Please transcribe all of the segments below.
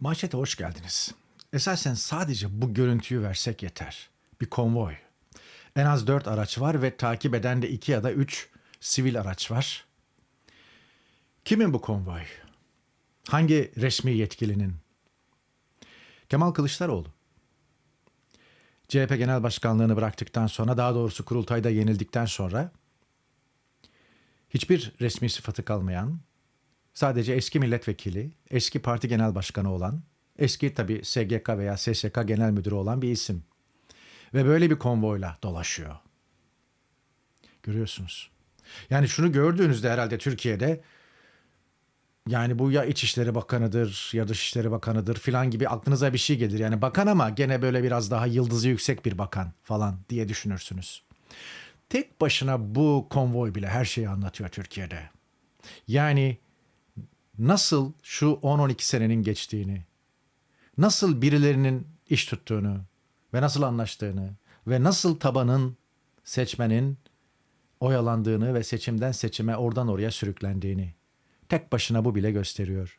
Manşete hoş geldiniz. Esasen sadece bu görüntüyü versek yeter. Bir konvoy. En az dört araç var ve takip eden de iki ya da üç sivil araç var. Kimin bu konvoy? Hangi resmi yetkilinin? Kemal Kılıçdaroğlu. CHP Genel Başkanlığını bıraktıktan sonra, daha doğrusu kurultayda yenildikten sonra hiçbir resmi sıfatı kalmayan, sadece eski milletvekili, eski parti genel başkanı olan, eski tabi SGK veya SSK genel müdürü olan bir isim. Ve böyle bir konvoyla dolaşıyor. Görüyorsunuz. Yani şunu gördüğünüzde herhalde Türkiye'de yani bu ya İçişleri Bakanı'dır ya Dışişleri Bakanı'dır filan gibi aklınıza bir şey gelir. Yani bakan ama gene böyle biraz daha yıldızı yüksek bir bakan falan diye düşünürsünüz. Tek başına bu konvoy bile her şeyi anlatıyor Türkiye'de. Yani nasıl şu 10-12 senenin geçtiğini, nasıl birilerinin iş tuttuğunu ve nasıl anlaştığını ve nasıl tabanın, seçmenin oyalandığını ve seçimden seçime oradan oraya sürüklendiğini tek başına bu bile gösteriyor.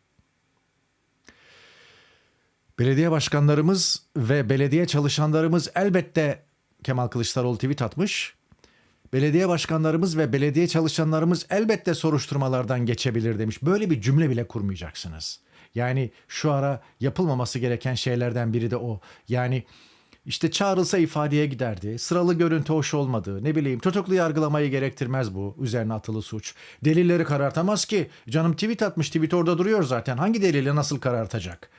Belediye başkanlarımız ve belediye çalışanlarımız elbette Kemal Kılıçdaroğlu tweet atmış. Belediye başkanlarımız ve belediye çalışanlarımız elbette soruşturmalardan geçebilir demiş. Böyle bir cümle bile kurmayacaksınız. Yani şu ara yapılmaması gereken şeylerden biri de o. Yani işte çağrılsa ifadeye giderdi. Sıralı görüntü hoş olmadı. Ne bileyim tutuklu yargılamayı gerektirmez bu üzerine atılı suç. Delilleri karartamaz ki. Canım tweet atmış tweet orada duruyor zaten. Hangi delili nasıl karartacak?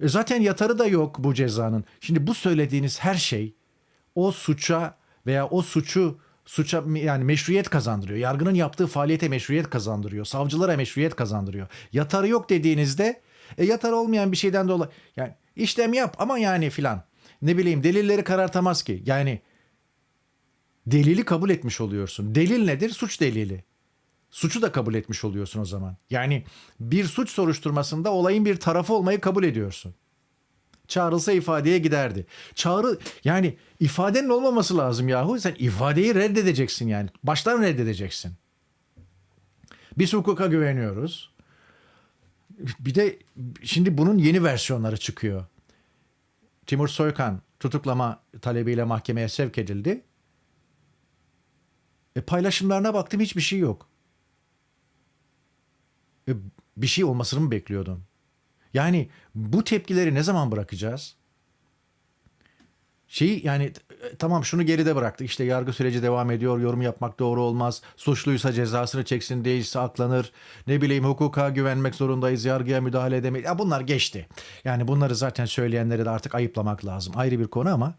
E zaten yatarı da yok bu cezanın. Şimdi bu söylediğiniz her şey o suça veya o suçu suça yani meşruiyet kazandırıyor. Yargının yaptığı faaliyete meşruiyet kazandırıyor. Savcılara meşruiyet kazandırıyor. Yatarı yok dediğinizde e, yatar olmayan bir şeyden dolayı yani işlem yap ama yani filan. Ne bileyim delilleri karartamaz ki. Yani delili kabul etmiş oluyorsun. Delil nedir? Suç delili. Suçu da kabul etmiş oluyorsun o zaman. Yani bir suç soruşturmasında olayın bir tarafı olmayı kabul ediyorsun. Çağrılsa ifadeye giderdi. Çağrı yani ifadenin olmaması lazım yahu. Sen ifadeyi reddedeceksin yani. Baştan reddedeceksin. Biz hukuka güveniyoruz. Bir de şimdi bunun yeni versiyonları çıkıyor. Timur Soykan tutuklama talebiyle mahkemeye sevk edildi. E paylaşımlarına baktım hiçbir şey yok. E, bir şey olmasını mı bekliyordun? Yani bu tepkileri ne zaman bırakacağız? Şeyi yani e, tamam şunu geride bıraktık. İşte yargı süreci devam ediyor. Yorum yapmak doğru olmaz. Suçluysa cezasını çeksin değilse aklanır. Ne bileyim hukuka güvenmek zorundayız. Yargıya müdahale edemeyiz. Ya bunlar geçti. Yani bunları zaten söyleyenleri de artık ayıplamak lazım. Ayrı bir konu ama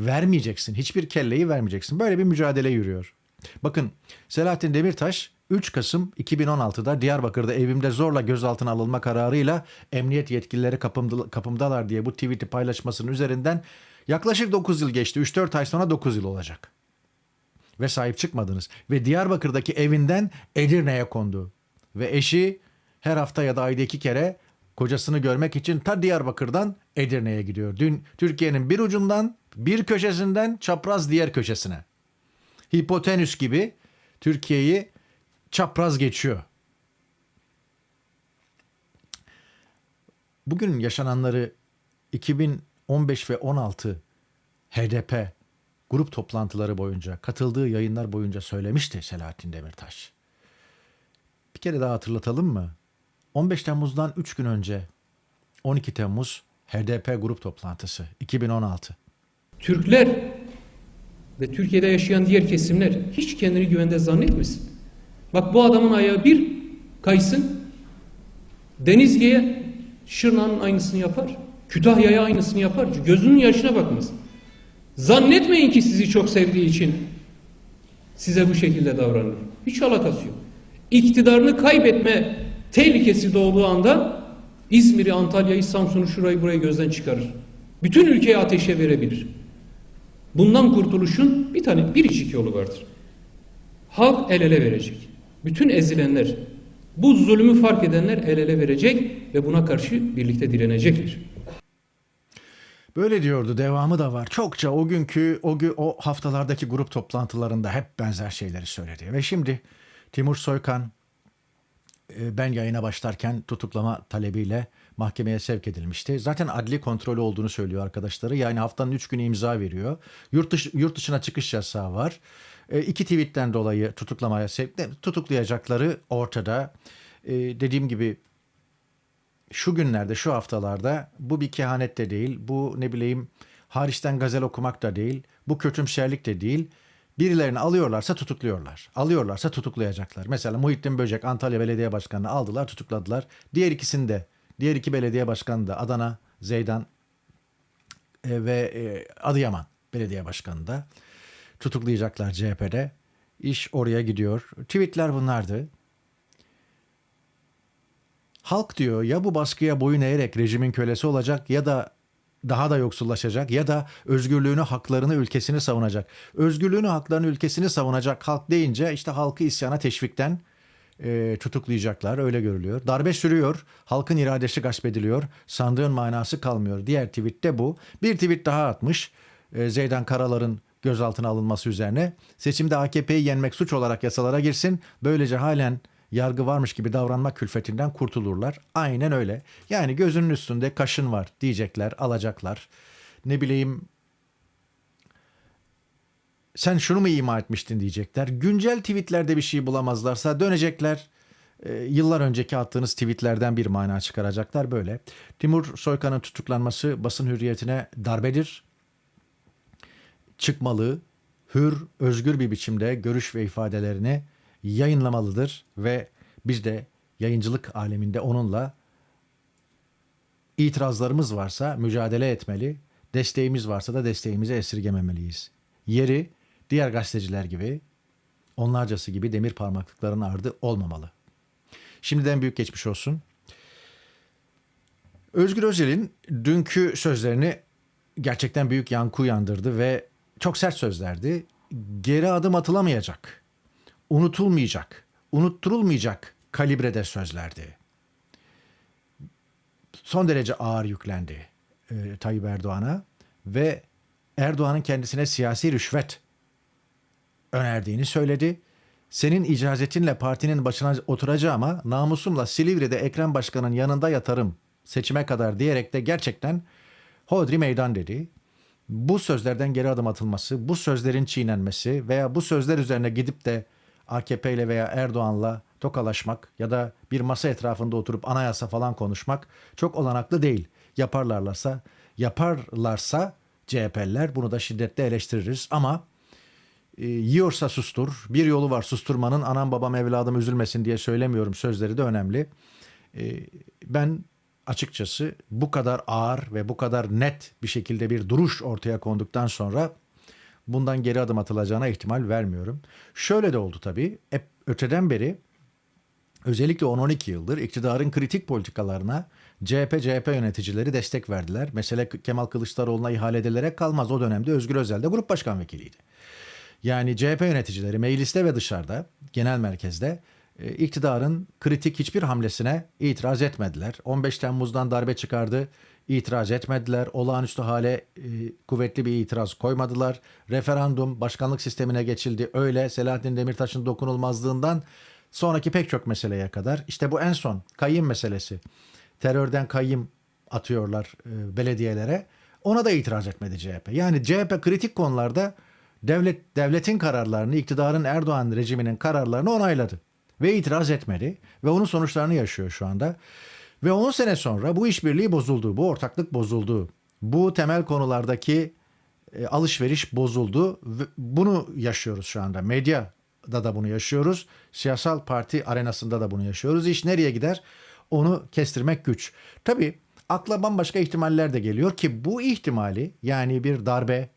vermeyeceksin. Hiçbir kelleyi vermeyeceksin. Böyle bir mücadele yürüyor. Bakın Selahattin Demirtaş 3 Kasım 2016'da Diyarbakır'da evimde zorla gözaltına alınma kararıyla emniyet yetkilileri kapımda, kapımdalar diye bu tweet'i paylaşmasının üzerinden yaklaşık 9 yıl geçti. 3-4 ay sonra 9 yıl olacak. Ve sahip çıkmadınız. Ve Diyarbakır'daki evinden Edirne'ye kondu. Ve eşi her hafta ya da ayda iki kere kocasını görmek için ta Diyarbakır'dan Edirne'ye gidiyor. Dün Türkiye'nin bir ucundan, bir köşesinden çapraz diğer köşesine. Hipotenüs gibi Türkiye'yi çapraz geçiyor. Bugün yaşananları 2015 ve 16 HDP grup toplantıları boyunca, katıldığı yayınlar boyunca söylemişti Selahattin Demirtaş. Bir kere daha hatırlatalım mı? 15 Temmuz'dan 3 gün önce 12 Temmuz HDP grup toplantısı 2016. Türkler ve Türkiye'de yaşayan diğer kesimler hiç kendini güvende zannetmesin. Bak bu adamın ayağı bir kaysın Denizli'ye Şırnak'ın aynısını yapar. Kütahya'ya aynısını yapar. Gözünün yaşına bakmaz. Zannetmeyin ki sizi çok sevdiği için size bu şekilde davranır. Hiç alakası yok. İktidarını kaybetme tehlikesi doğduğu anda İzmir'i, Antalya'yı, Samsun'u, şurayı burayı gözden çıkarır. Bütün ülkeyi ateşe verebilir. Bundan kurtuluşun bir tane biricik yolu vardır. Halk el ele verecek. Bütün ezilenler, bu zulmü fark edenler el ele verecek ve buna karşı birlikte direnecektir. Böyle diyordu devamı da var. Çokça o günkü o, gü, o haftalardaki grup toplantılarında hep benzer şeyleri söyledi. Ve şimdi Timur Soykan e, ben yayına başlarken tutuklama talebiyle mahkemeye sevk edilmişti. Zaten adli kontrolü olduğunu söylüyor arkadaşları. Yani haftanın 3 günü imza veriyor. Yurt, dışı, yurt dışına çıkış yasağı var. E, iki tweetten dolayı tutuklamaya sevk tutuklayacakları ortada. E, dediğim gibi şu günlerde, şu haftalarda bu bir kehanet de değil. Bu ne bileyim hariçten gazel okumak da değil. Bu kötümserlik de değil. Birilerini alıyorlarsa tutukluyorlar. Alıyorlarsa tutuklayacaklar. Mesela Muhittin Böcek Antalya Belediye Başkanı'nı aldılar, tutukladılar. Diğer ikisini de, diğer iki belediye başkanı da Adana, Zeydan e, ve e, Adıyaman Belediye Başkanı da tutuklayacaklar CHP'de. İş oraya gidiyor. Tweetler bunlardı. Halk diyor ya bu baskıya boyun eğerek rejimin kölesi olacak ya da daha da yoksullaşacak ya da özgürlüğünü, haklarını, ülkesini savunacak. Özgürlüğünü, haklarını, ülkesini savunacak halk deyince işte halkı isyana teşvikten e, tutuklayacaklar öyle görülüyor. Darbe sürüyor, halkın iradesi gasp ediliyor, sandığın manası kalmıyor. Diğer tweette bu. Bir tweet daha atmış e, Zeydan Karalar'ın gözaltına alınması üzerine. Seçimde AKP'yi yenmek suç olarak yasalara girsin. Böylece halen yargı varmış gibi davranma külfetinden kurtulurlar. Aynen öyle. Yani gözünün üstünde kaşın var diyecekler, alacaklar. Ne bileyim sen şunu mu ima etmiştin diyecekler. Güncel tweetlerde bir şey bulamazlarsa dönecekler. e, yıllar önceki attığınız tweetlerden bir mana çıkaracaklar böyle. Timur Soykan'ın tutuklanması basın hürriyetine darbedir. Çıkmalı, hür, özgür bir biçimde görüş ve ifadelerini yayınlamalıdır ve biz de yayıncılık aleminde onunla itirazlarımız varsa mücadele etmeli, desteğimiz varsa da desteğimizi esirgememeliyiz. Yeri diğer gazeteciler gibi, onlarcası gibi demir parmaklıkların ardı olmamalı. Şimdiden büyük geçmiş olsun. Özgür Özel'in dünkü sözlerini gerçekten büyük yankı uyandırdı ve çok sert sözlerdi. Geri adım atılamayacak, unutulmayacak, unutturulmayacak kalibrede sözlerdi. Son derece ağır yüklendi e, Tayyip Erdoğan'a ve Erdoğan'ın kendisine siyasi rüşvet önerdiğini söyledi. Senin icazetinle partinin başına oturacağıma namusumla Silivri'de Ekrem Başkan'ın yanında yatarım seçime kadar diyerek de gerçekten hodri meydan dedi. Bu sözlerden geri adım atılması, bu sözlerin çiğnenmesi veya bu sözler üzerine gidip de AKP ile veya Erdoğan'la tokalaşmak ya da bir masa etrafında oturup anayasa falan konuşmak çok olanaklı değil. Yaparlarsa, yaparlarsa CHP'liler bunu da şiddetle eleştiririz ama e, yiyorsa sustur. Bir yolu var susturmanın. Anam babam evladım üzülmesin diye söylemiyorum. Sözleri de önemli. E, ben açıkçası bu kadar ağır ve bu kadar net bir şekilde bir duruş ortaya konduktan sonra bundan geri adım atılacağına ihtimal vermiyorum. Şöyle de oldu tabii. Hep öteden beri özellikle 10-12 yıldır iktidarın kritik politikalarına CHP CHP yöneticileri destek verdiler. Mesela Kemal Kılıçdaroğlu'na ihale edilerek kalmaz. O dönemde Özgür Özel de grup başkan vekiliydi. Yani CHP yöneticileri mecliste ve dışarıda, genel merkezde e, iktidarın kritik hiçbir hamlesine itiraz etmediler. 15 Temmuz'dan darbe çıkardı, itiraz etmediler. Olağanüstü hale e, kuvvetli bir itiraz koymadılar. Referandum, başkanlık sistemine geçildi. Öyle Selahattin Demirtaş'ın dokunulmazlığından sonraki pek çok meseleye kadar. İşte bu en son kayyım meselesi. Terörden kayyım atıyorlar e, belediyelere. Ona da itiraz etmedi CHP. Yani CHP kritik konularda devlet devletin kararlarını, iktidarın Erdoğan rejiminin kararlarını onayladı ve itiraz etmedi ve onun sonuçlarını yaşıyor şu anda. Ve 10 sene sonra bu işbirliği bozuldu, bu ortaklık bozuldu. Bu temel konulardaki e, alışveriş bozuldu. Bunu yaşıyoruz şu anda. Medyada da bunu yaşıyoruz. Siyasal parti arenasında da bunu yaşıyoruz. İş nereye gider? Onu kestirmek güç. Tabii akla bambaşka ihtimaller de geliyor ki bu ihtimali yani bir darbe,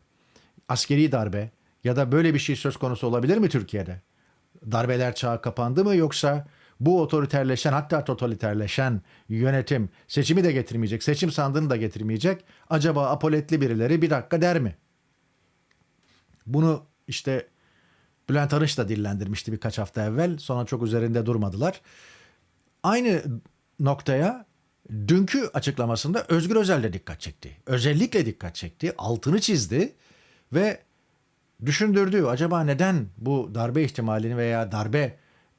askeri darbe ya da böyle bir şey söz konusu olabilir mi Türkiye'de? Darbeler çağı kapandı mı yoksa bu otoriterleşen hatta totaliterleşen yönetim seçimi de getirmeyecek, seçim sandığını da getirmeyecek. Acaba apoletli birileri bir dakika der mi? Bunu işte Bülent Arınç da dillendirmişti birkaç hafta evvel. Sonra çok üzerinde durmadılar. Aynı noktaya dünkü açıklamasında Özgür Özel de dikkat çekti. Özellikle dikkat çekti. Altını çizdi ve düşündürdü. Acaba neden bu darbe ihtimalini veya darbe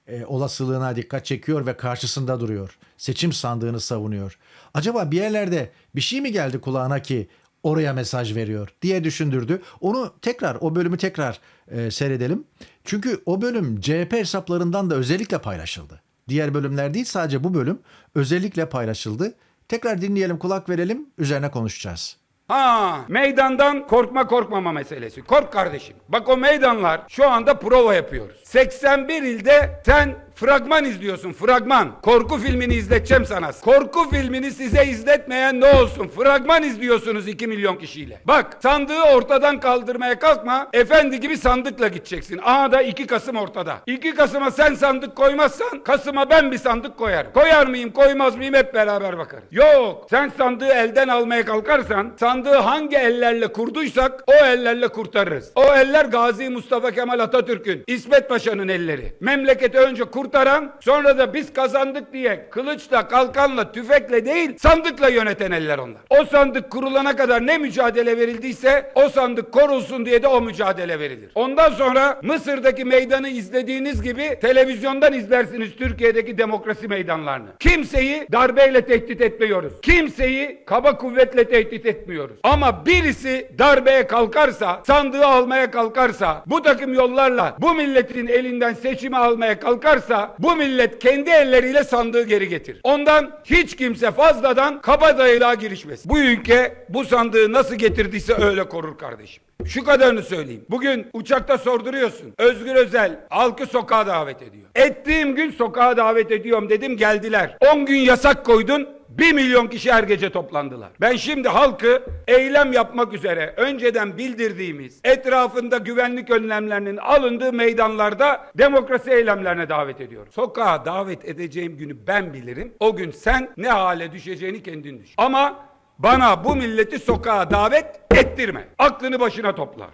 e, olasılığına dikkat çekiyor ve karşısında duruyor. Seçim sandığını savunuyor. Acaba bir yerlerde bir şey mi geldi kulağına ki oraya mesaj veriyor diye düşündürdü. Onu tekrar o bölümü tekrar e, seyredelim. Çünkü o bölüm CHP hesaplarından da özellikle paylaşıldı. Diğer bölümler değil sadece bu bölüm özellikle paylaşıldı. Tekrar dinleyelim, kulak verelim, üzerine konuşacağız. Ha, meydandan korkma korkmama meselesi. Kork kardeşim. Bak o meydanlar şu anda prova yapıyoruz. 81 ilde sen fragman izliyorsun. Fragman. Korku filmini izleteceğim sana. Korku filmini size izletmeyen ne olsun? Fragman izliyorsunuz 2 milyon kişiyle. Bak sandığı ortadan kaldırmaya kalkma. Efendi gibi sandıkla gideceksin. Aha da 2 Kasım ortada. 2 Kasım'a sen sandık koymazsan Kasım'a ben bir sandık koyarım. Koyar mıyım koymaz mıyım hep beraber bakarız. Yok sen sandığı elden almaya kalkarsan sandığı hangi ellerle kurduysak o ellerle kurtarırız. O eller Gazi Mustafa Kemal Atatürk'ün, İsmet Paşa'nın elleri. Memleketi önce kurtaran sonra da biz kazandık diye kılıçla, kalkanla, tüfekle değil sandıkla yöneten eller onlar. O sandık kurulana kadar ne mücadele verildiyse o sandık korulsun diye de o mücadele verilir. Ondan sonra Mısır'daki meydanı izlediğiniz gibi televizyondan izlersiniz Türkiye'deki demokrasi meydanlarını. Kimseyi darbeyle tehdit etmiyoruz. Kimseyi kaba kuvvetle tehdit etmiyoruz. Ama birisi darbeye kalkarsa, sandığı almaya kalkarsa, bu takım yollarla bu milletin elinden seçimi almaya kalkarsa, bu millet kendi elleriyle sandığı geri getirir. Ondan hiç kimse fazladan kabadayılığa girişmez. Bu ülke bu sandığı nasıl getirdiyse öyle korur kardeşim. Şu kadarını söyleyeyim. Bugün uçakta sorduruyorsun. Özgür Özel halkı sokağa davet ediyor. Ettiğim gün sokağa davet ediyorum dedim geldiler. 10 gün yasak koydun. 1 milyon kişi her gece toplandılar. Ben şimdi halkı eylem yapmak üzere önceden bildirdiğimiz etrafında güvenlik önlemlerinin alındığı meydanlarda demokrasi eylemlerine davet ediyorum. Sokağa davet edeceğim günü ben bilirim. O gün sen ne hale düşeceğini kendin düşün. Ama bana bu milleti sokağa davet ettirme. Aklını başına topla.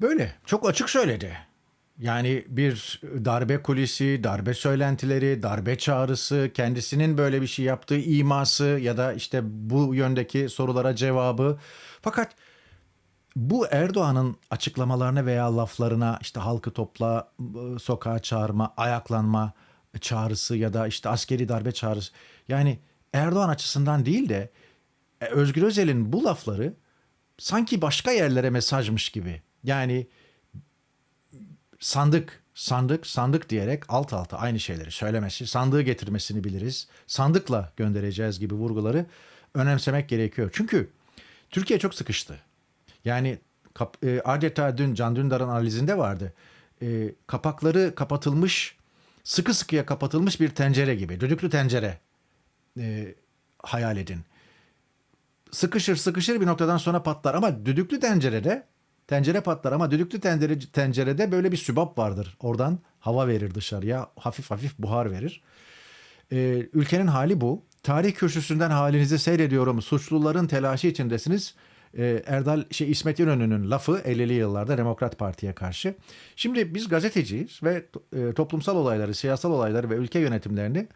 Böyle çok açık söyledi. Yani bir darbe kulisi, darbe söylentileri, darbe çağrısı, kendisinin böyle bir şey yaptığı iması ya da işte bu yöndeki sorulara cevabı. Fakat bu Erdoğan'ın açıklamalarına veya laflarına işte halkı topla, sokağa çağırma, ayaklanma çağrısı ya da işte askeri darbe çağrısı. Yani Erdoğan açısından değil de e, Özgür Özel'in bu lafları sanki başka yerlere mesajmış gibi. Yani sandık, sandık, sandık diyerek alt alta aynı şeyleri söylemesi, sandığı getirmesini biliriz. Sandıkla göndereceğiz gibi vurguları önemsemek gerekiyor. Çünkü Türkiye çok sıkıştı. Yani e, adeta dün Can Dündar'ın analizinde vardı. E, kapakları kapatılmış, sıkı sıkıya kapatılmış bir tencere gibi. Düdüklü tencere e, hayal edin. Sıkışır sıkışır bir noktadan sonra patlar ama düdüklü tencerede tencere patlar ama düdüklü tencere, tencerede böyle bir sübap vardır. Oradan hava verir dışarıya hafif hafif buhar verir. Ee, ülkenin hali bu. Tarih kürsüsünden halinizi seyrediyorum. Suçluların telaşı içindesiniz. Ee, Erdal şey İsmet İnönü'nün lafı 50'li yıllarda Demokrat Parti'ye karşı. Şimdi biz gazeteciyiz ve e, toplumsal olayları, siyasal olayları ve ülke yönetimlerini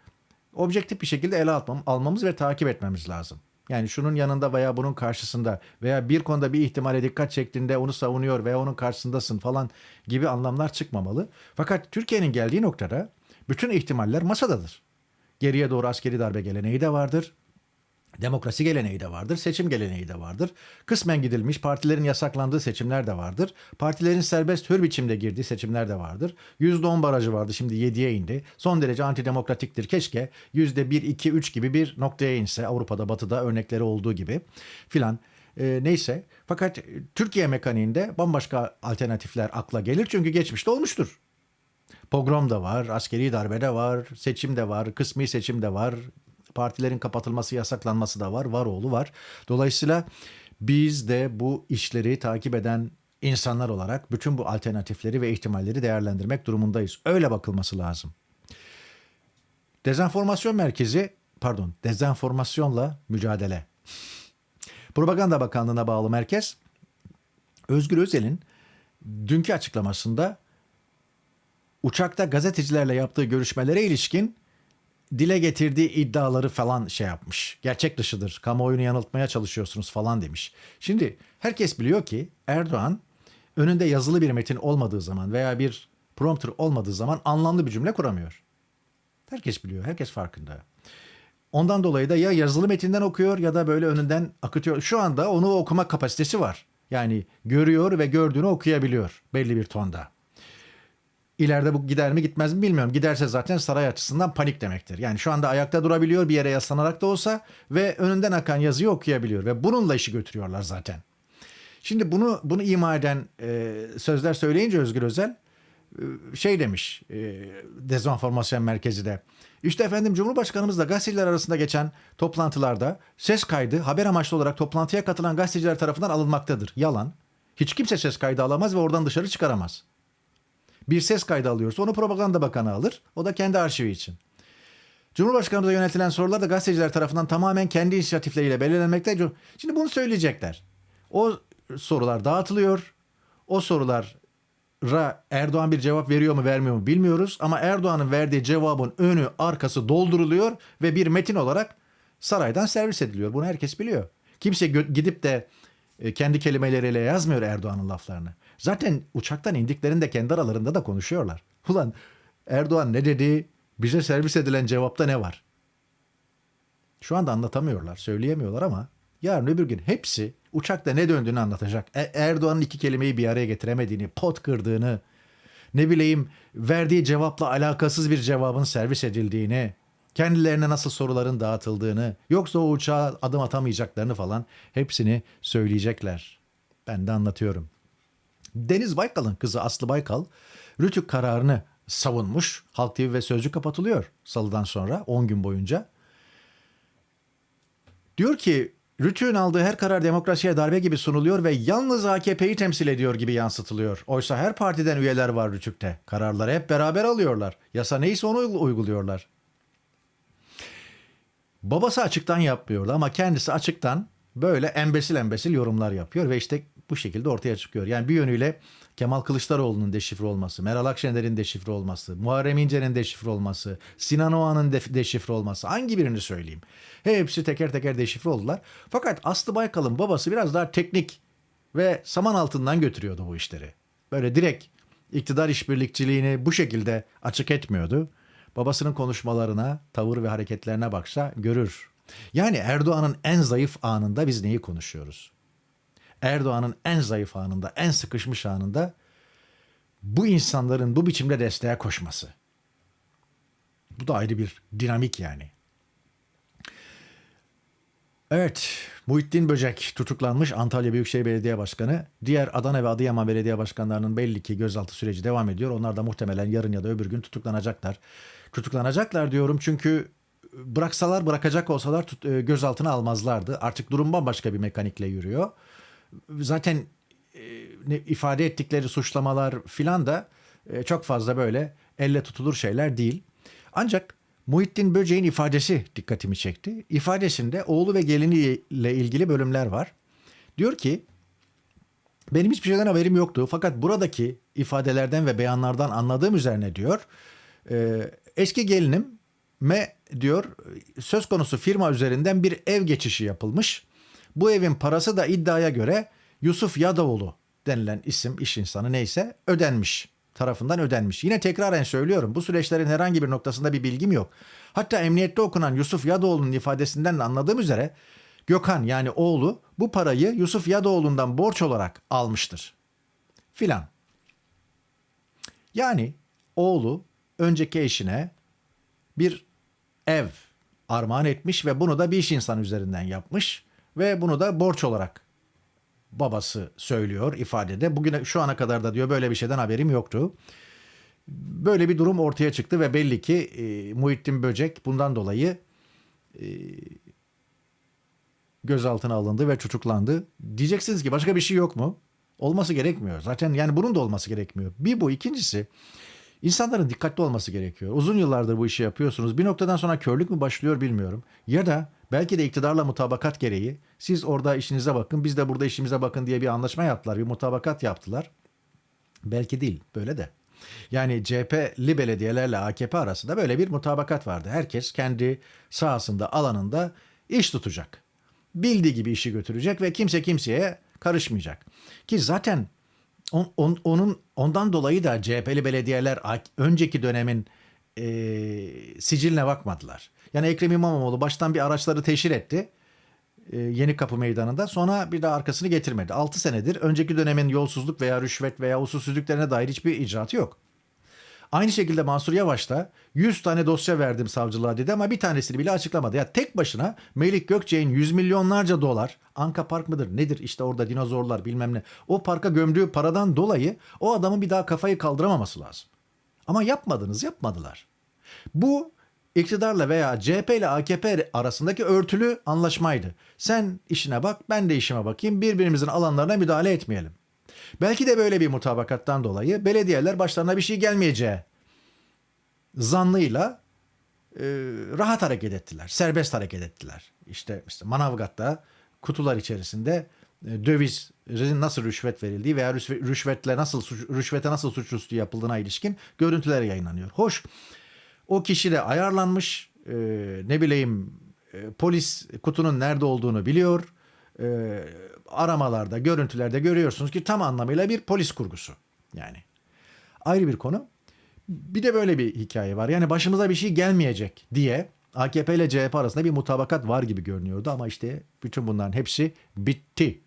objektif bir şekilde ele almam, almamız ve takip etmemiz lazım. Yani şunun yanında veya bunun karşısında veya bir konuda bir ihtimale dikkat çektiğinde onu savunuyor veya onun karşısındasın falan gibi anlamlar çıkmamalı. Fakat Türkiye'nin geldiği noktada bütün ihtimaller masadadır. Geriye doğru askeri darbe geleneği de vardır. Demokrasi geleneği de vardır, seçim geleneği de vardır. Kısmen gidilmiş partilerin yasaklandığı seçimler de vardır. Partilerin serbest hür biçimde girdiği seçimler de vardır. %10 barajı vardı şimdi 7'ye indi. Son derece antidemokratiktir. Keşke %1, 2, 3 gibi bir noktaya inse Avrupa'da, Batı'da örnekleri olduğu gibi filan. Ee, neyse fakat Türkiye mekaniğinde bambaşka alternatifler akla gelir çünkü geçmişte olmuştur. Pogrom da var, askeri darbe de var, seçim de var, kısmi seçim de var, partilerin kapatılması, yasaklanması da var, var oğlu var. Dolayısıyla biz de bu işleri takip eden insanlar olarak bütün bu alternatifleri ve ihtimalleri değerlendirmek durumundayız. Öyle bakılması lazım. Dezenformasyon merkezi, pardon, dezenformasyonla mücadele. Propaganda Bakanlığı'na bağlı merkez, Özgür Özel'in dünkü açıklamasında uçakta gazetecilerle yaptığı görüşmelere ilişkin dile getirdiği iddiaları falan şey yapmış. Gerçek dışıdır. Kamuoyunu yanıltmaya çalışıyorsunuz falan demiş. Şimdi herkes biliyor ki Erdoğan önünde yazılı bir metin olmadığı zaman veya bir prompter olmadığı zaman anlamlı bir cümle kuramıyor. Herkes biliyor, herkes farkında. Ondan dolayı da ya yazılı metinden okuyor ya da böyle önünden akıtıyor. Şu anda onu okuma kapasitesi var. Yani görüyor ve gördüğünü okuyabiliyor belli bir tonda. İleride bu gider mi gitmez mi bilmiyorum. Giderse zaten saray açısından panik demektir. Yani şu anda ayakta durabiliyor bir yere yaslanarak da olsa ve önünden akan yazıyı okuyabiliyor ve bununla işi götürüyorlar zaten. Şimdi bunu bunu ima eden e, sözler söyleyince Özgür Özel e, şey demiş e, dezenformasyon merkezi de. İşte efendim Cumhurbaşkanımızla gazeteciler arasında geçen toplantılarda ses kaydı haber amaçlı olarak toplantıya katılan gazeteciler tarafından alınmaktadır. Yalan. Hiç kimse ses kaydı alamaz ve oradan dışarı çıkaramaz. Bir ses kaydı alıyorsa onu propaganda bakanı alır. O da kendi arşivi için. Cumhurbaşkanımıza yöneltilen sorular da gazeteciler tarafından tamamen kendi inisiyatifleriyle belirlenmekte. Şimdi bunu söyleyecekler. O sorular dağıtılıyor. O sorulara Erdoğan bir cevap veriyor mu vermiyor mu bilmiyoruz. Ama Erdoğan'ın verdiği cevabın önü arkası dolduruluyor ve bir metin olarak saraydan servis ediliyor. Bunu herkes biliyor. Kimse gidip de e, kendi kelimeleriyle yazmıyor Erdoğan'ın laflarını. Zaten uçaktan indiklerinde kendi aralarında da konuşuyorlar. Ulan Erdoğan ne dedi? Bize servis edilen cevapta ne var? Şu anda anlatamıyorlar, söyleyemiyorlar ama yarın öbür gün hepsi uçakta ne döndüğünü anlatacak. E- Erdoğan'ın iki kelimeyi bir araya getiremediğini, pot kırdığını, ne bileyim verdiği cevapla alakasız bir cevabın servis edildiğini, kendilerine nasıl soruların dağıtıldığını, yoksa o uçağa adım atamayacaklarını falan hepsini söyleyecekler. Ben de anlatıyorum. Deniz Baykal'ın kızı Aslı Baykal Rütük kararını savunmuş. Halk TV ve Sözcü kapatılıyor salıdan sonra 10 gün boyunca. Diyor ki Rütük'ün aldığı her karar demokrasiye darbe gibi sunuluyor ve yalnız AKP'yi temsil ediyor gibi yansıtılıyor. Oysa her partiden üyeler var Rütük'te. Kararları hep beraber alıyorlar. Yasa neyse onu uyguluyorlar. Babası açıktan yapmıyordu ama kendisi açıktan böyle embesil embesil yorumlar yapıyor ve işte bu şekilde ortaya çıkıyor. Yani bir yönüyle Kemal Kılıçdaroğlu'nun deşifre olması, Meral Akşener'in deşifre olması, Muharrem İnce'nin deşifre olması, Sinan Oğan'ın de- deşifre olması hangi birini söyleyeyim? Hepsi teker teker deşifre oldular. Fakat Aslı Baykal'ın babası biraz daha teknik ve saman altından götürüyordu bu işleri. Böyle direkt iktidar işbirlikçiliğini bu şekilde açık etmiyordu. Babasının konuşmalarına, tavır ve hareketlerine baksa görür. Yani Erdoğan'ın en zayıf anında biz neyi konuşuyoruz? Erdoğan'ın en zayıf anında, en sıkışmış anında bu insanların bu biçimde desteğe koşması. Bu da ayrı bir dinamik yani. Evet, Muhittin Böcek tutuklanmış Antalya Büyükşehir Belediye Başkanı. Diğer Adana ve Adıyaman Belediye Başkanlarının belli ki gözaltı süreci devam ediyor. Onlar da muhtemelen yarın ya da öbür gün tutuklanacaklar. Tutuklanacaklar diyorum çünkü bıraksalar bırakacak olsalar e, gözaltına almazlardı. Artık durum bambaşka bir mekanikle yürüyor. Zaten e, ifade ettikleri suçlamalar filan da e, çok fazla böyle elle tutulur şeyler değil. Ancak Muhittin Böceğin ifadesi dikkatimi çekti. İfadesinde oğlu ve geliniyle ilgili bölümler var. Diyor ki benim hiçbir şeyden haberim yoktu fakat buradaki ifadelerden ve beyanlardan anladığım üzerine diyor e, eski gelinim me diyor söz konusu firma üzerinden bir ev geçişi yapılmış. Bu evin parası da iddiaya göre Yusuf Yadoğlu denilen isim iş insanı neyse ödenmiş tarafından ödenmiş. Yine tekraren söylüyorum bu süreçlerin herhangi bir noktasında bir bilgim yok. Hatta emniyette okunan Yusuf Yadoğlu'nun ifadesinden de anladığım üzere Gökhan yani oğlu bu parayı Yusuf Yadoğlu'ndan borç olarak almıştır. Filan. Yani oğlu önceki eşine bir ev armağan etmiş ve bunu da bir iş insanı üzerinden yapmış ve bunu da borç olarak babası söylüyor ifadede. Bugüne şu ana kadar da diyor böyle bir şeyden haberim yoktu. Böyle bir durum ortaya çıktı ve belli ki e, Muhittin Böcek bundan dolayı e, gözaltına alındı ve tutuklandı. Diyeceksiniz ki başka bir şey yok mu? Olması gerekmiyor. Zaten yani bunun da olması gerekmiyor. Bir bu. ikincisi insanların dikkatli olması gerekiyor. Uzun yıllardır bu işi yapıyorsunuz. Bir noktadan sonra körlük mü başlıyor bilmiyorum. Ya da belki de iktidarla mutabakat gereği siz orada işinize bakın biz de burada işimize bakın diye bir anlaşma yaptılar. Bir mutabakat yaptılar. Belki değil böyle de. Yani CHP'li belediyelerle AKP arasında böyle bir mutabakat vardı. Herkes kendi sahasında, alanında iş tutacak. Bildiği gibi işi götürecek ve kimse kimseye karışmayacak. Ki zaten On- on- onun ondan dolayı da CHP'li belediyeler önceki dönemin e, siciline bakmadılar. Yani Ekrem İmamoğlu baştan bir araçları teşhir etti. E, Yeni Kapı Meydanı'nda. Sonra bir daha arkasını getirmedi. 6 senedir önceki dönemin yolsuzluk veya rüşvet veya usulsüzlüklerine dair hiçbir icraatı yok. Aynı şekilde Mansur Yavaş da 100 tane dosya verdim savcılığa dedi ama bir tanesini bile açıklamadı. Ya tek başına Melik Gökçek'in yüz milyonlarca dolar Anka Park mıdır nedir işte orada dinozorlar bilmem ne o parka gömdüğü paradan dolayı o adamın bir daha kafayı kaldıramaması lazım. Ama yapmadınız yapmadılar. Bu iktidarla veya CHP ile AKP arasındaki örtülü anlaşmaydı. Sen işine bak ben de işime bakayım birbirimizin alanlarına müdahale etmeyelim. Belki de böyle bir mutabakattan dolayı belediyeler başlarına bir şey gelmeyeceği zannıyla e, rahat hareket ettiler. Serbest hareket ettiler. İşte, işte Manavgat'ta kutular içerisinde e, döviz nasıl rüşvet verildiği veya rüşve- rüşvetle nasıl rüşvete nasıl suçüstü yapıldığına ilişkin görüntüler yayınlanıyor. Hoş o kişi de ayarlanmış e, ne bileyim e, polis kutunun nerede olduğunu biliyor. E, aramalarda görüntülerde görüyorsunuz ki tam anlamıyla bir polis kurgusu yani. Ayrı bir konu. Bir de böyle bir hikaye var. Yani başımıza bir şey gelmeyecek diye AKP ile CHP arasında bir mutabakat var gibi görünüyordu ama işte bütün bunların hepsi bitti.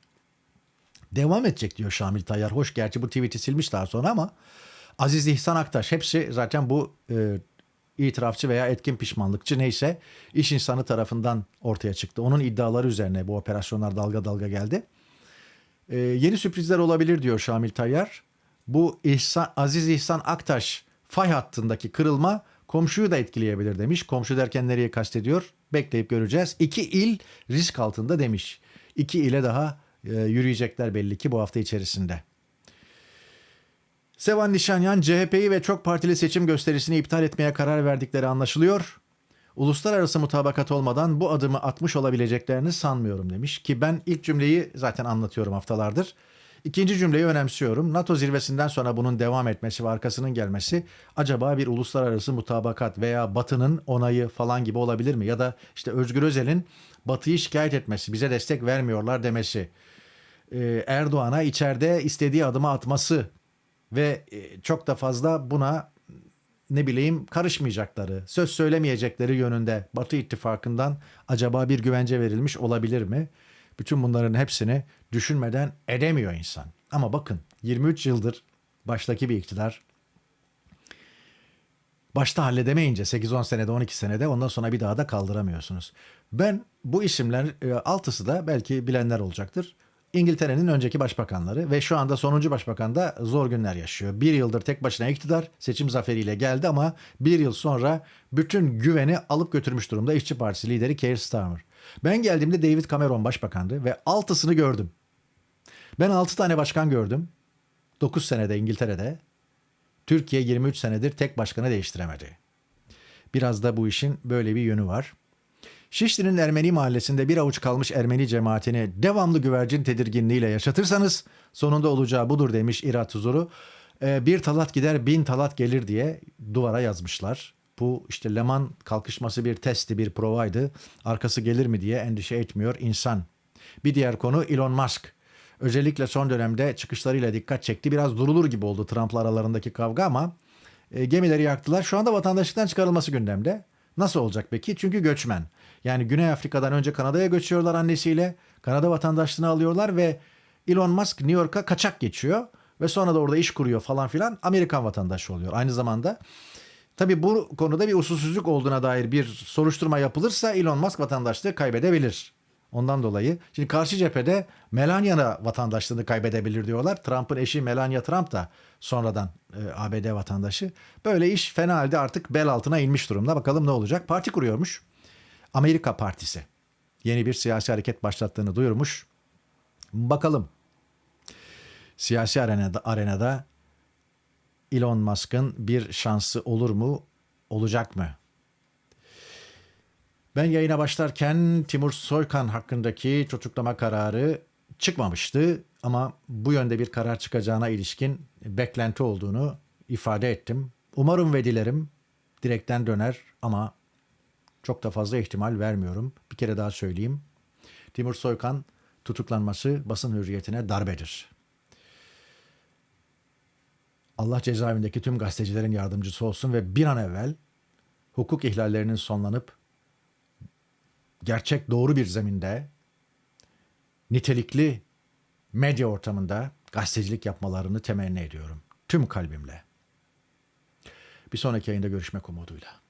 Devam edecek diyor Şamil Tayyar. Hoş gerçi bu tweet'i silmiş daha sonra ama Aziz İhsan Aktaş hepsi zaten bu e, itirafçı veya etkin pişmanlıkçı neyse iş insanı tarafından ortaya çıktı. Onun iddiaları üzerine bu operasyonlar dalga dalga geldi. Ee, yeni sürprizler olabilir diyor Şamil Tayyar. Bu İhsan, Aziz İhsan Aktaş fay hattındaki kırılma komşuyu da etkileyebilir demiş. Komşu derken nereye kastediyor? Bekleyip göreceğiz. İki il risk altında demiş. İki ile daha e, yürüyecekler belli ki bu hafta içerisinde. Sevan Nişanyan CHP'yi ve çok partili seçim gösterisini iptal etmeye karar verdikleri anlaşılıyor. Uluslararası mutabakat olmadan bu adımı atmış olabileceklerini sanmıyorum demiş ki ben ilk cümleyi zaten anlatıyorum haftalardır. İkinci cümleyi önemsiyorum. NATO zirvesinden sonra bunun devam etmesi ve arkasının gelmesi acaba bir uluslararası mutabakat veya Batı'nın onayı falan gibi olabilir mi? Ya da işte Özgür Özel'in Batı'yı şikayet etmesi, bize destek vermiyorlar demesi, Erdoğan'a içeride istediği adımı atması ve e, çok da fazla buna ne bileyim karışmayacakları, söz söylemeyecekleri yönünde Batı ittifakından acaba bir güvence verilmiş olabilir mi? Bütün bunların hepsini düşünmeden edemiyor insan. Ama bakın 23 yıldır baştaki bir iktidar başta halledemeyince 8-10 senede 12 senede ondan sonra bir daha da kaldıramıyorsunuz. Ben bu isimler e, altısı da belki bilenler olacaktır. İngiltere'nin önceki başbakanları ve şu anda sonuncu başbakan da zor günler yaşıyor. Bir yıldır tek başına iktidar seçim zaferiyle geldi ama bir yıl sonra bütün güveni alıp götürmüş durumda İşçi Partisi lideri Keir Starmer. Ben geldiğimde David Cameron başbakandı ve altısını gördüm. Ben 6 tane başkan gördüm. 9 senede İngiltere'de. Türkiye 23 senedir tek başkanı değiştiremedi. Biraz da bu işin böyle bir yönü var. Şişli'nin Ermeni mahallesinde bir avuç kalmış Ermeni cemaatini devamlı güvercin tedirginliğiyle yaşatırsanız sonunda olacağı budur demiş İrat Huzuru. Ee, bir talat gider bin talat gelir diye duvara yazmışlar. Bu işte Leman kalkışması bir testti bir provaydı. Arkası gelir mi diye endişe etmiyor insan. Bir diğer konu Elon Musk. Özellikle son dönemde çıkışlarıyla dikkat çekti. Biraz durulur gibi oldu Trump'la aralarındaki kavga ama e, gemileri yaktılar. Şu anda vatandaşlıktan çıkarılması gündemde. Nasıl olacak peki? Çünkü göçmen. Yani Güney Afrika'dan önce Kanada'ya göçüyorlar annesiyle. Kanada vatandaşlığını alıyorlar ve Elon Musk New York'a kaçak geçiyor. Ve sonra da orada iş kuruyor falan filan. Amerikan vatandaşı oluyor. Aynı zamanda tabii bu konuda bir usulsüzlük olduğuna dair bir soruşturma yapılırsa Elon Musk vatandaşlığı kaybedebilir. Ondan dolayı şimdi karşı cephede Melania vatandaşlığını kaybedebilir diyorlar. Trump'ın eşi Melania Trump da sonradan e, ABD vatandaşı. Böyle iş fena halde artık bel altına inmiş durumda. Bakalım ne olacak? Parti kuruyormuş. Amerika Partisi. Yeni bir siyasi hareket başlattığını duyurmuş. Bakalım. Siyasi arenada, arenada Elon Musk'ın bir şansı olur mu? Olacak mı? Ben yayına başlarken Timur Soykan hakkındaki tutuklama kararı çıkmamıştı ama bu yönde bir karar çıkacağına ilişkin beklenti olduğunu ifade ettim. Umarım ve dilerim direkten döner ama çok da fazla ihtimal vermiyorum. Bir kere daha söyleyeyim. Timur Soykan tutuklanması basın hürriyetine darbedir. Allah cezaevindeki tüm gazetecilerin yardımcısı olsun ve bir an evvel hukuk ihlallerinin sonlanıp gerçek doğru bir zeminde nitelikli medya ortamında gazetecilik yapmalarını temenni ediyorum. Tüm kalbimle. Bir sonraki yayında görüşmek umuduyla.